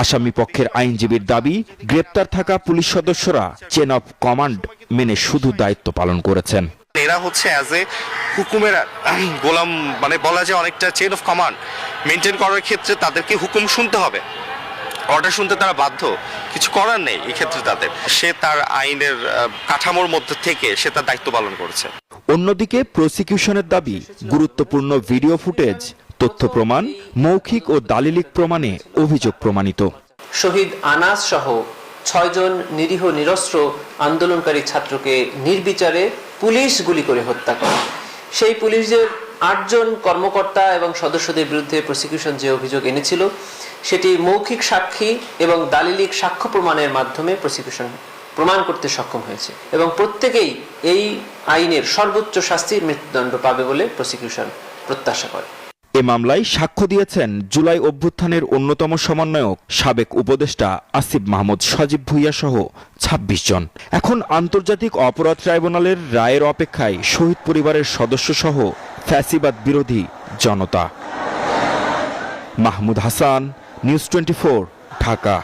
আসামি পক্ষের আইনজীবীর দাবি গ্রেপ্তার থাকা পুলিশ সদস্যরা চেন অফ কমান্ড মেনে শুধু দায়িত্ব পালন করেছেন। এরা হচ্ছে অ্যাজ এ হুকুমের গোলাম মানে বলা যায় অনেকটা চেন অফ কমান্ড মেনটেন করার ক্ষেত্রে তাদেরকে হুকুম শুনতে হবে। অর্ডার শুনতে তারা বাধ্য। কিছু করার নেই এই ক্ষেত্রে তাদের। সে তার আইনের কাঠামোর মধ্যে থেকে সে তার দায়িত্ব পালন করেছে। অন্যদিকে প্রসিকিউশনের দাবি গুরুত্বপূর্ণ ভিডিও ফুটেজ তথ্য প্রমাণ মৌখিক ও দালিলিক প্রমাণে অভিযোগ প্রমাণিত। শহীদ আনাস সহ ছয়জন নিরীহ নিরস্ত্র আন্দোলনকারী ছাত্রকে নির্বিচারে পুলিশ গুলি করে হত্যা করে। সেই পুলিশের আটজন কর্মকর্তা এবং সদস্যদের বিরুদ্ধে প্রসিকিউশন যে অভিযোগ এনেছিল, সেটি মৌখিক সাক্ষী এবং দালিলিক সাক্ষ্য প্রমাণের মাধ্যমে প্রসিকিউশন প্রমাণ করতে সক্ষম হয়েছে এবং প্রত্যেকেই এই আইনের সর্বোচ্চ শাস্তির মৃত্যুদণ্ড পাবে বলে প্রসিকিউশন প্রত্যাশা করে। এ মামলায় সাক্ষ্য দিয়েছেন জুলাই অভ্যুত্থানের অন্যতম সমন্বয়ক সাবেক উপদেষ্টা আসিফ মাহমুদ সজীব ভুইয়া সহ ২৬ জন। এখন আন্তর্জাতিক অপরাধ ট্রাইব্যুনালের রায়ের অপেক্ষায় শহীদ পরিবারের সদস্য সহ ফ্যাসিবাদ বিরোধী জনতা। Mahmud Hasan, news twenty Dhaka.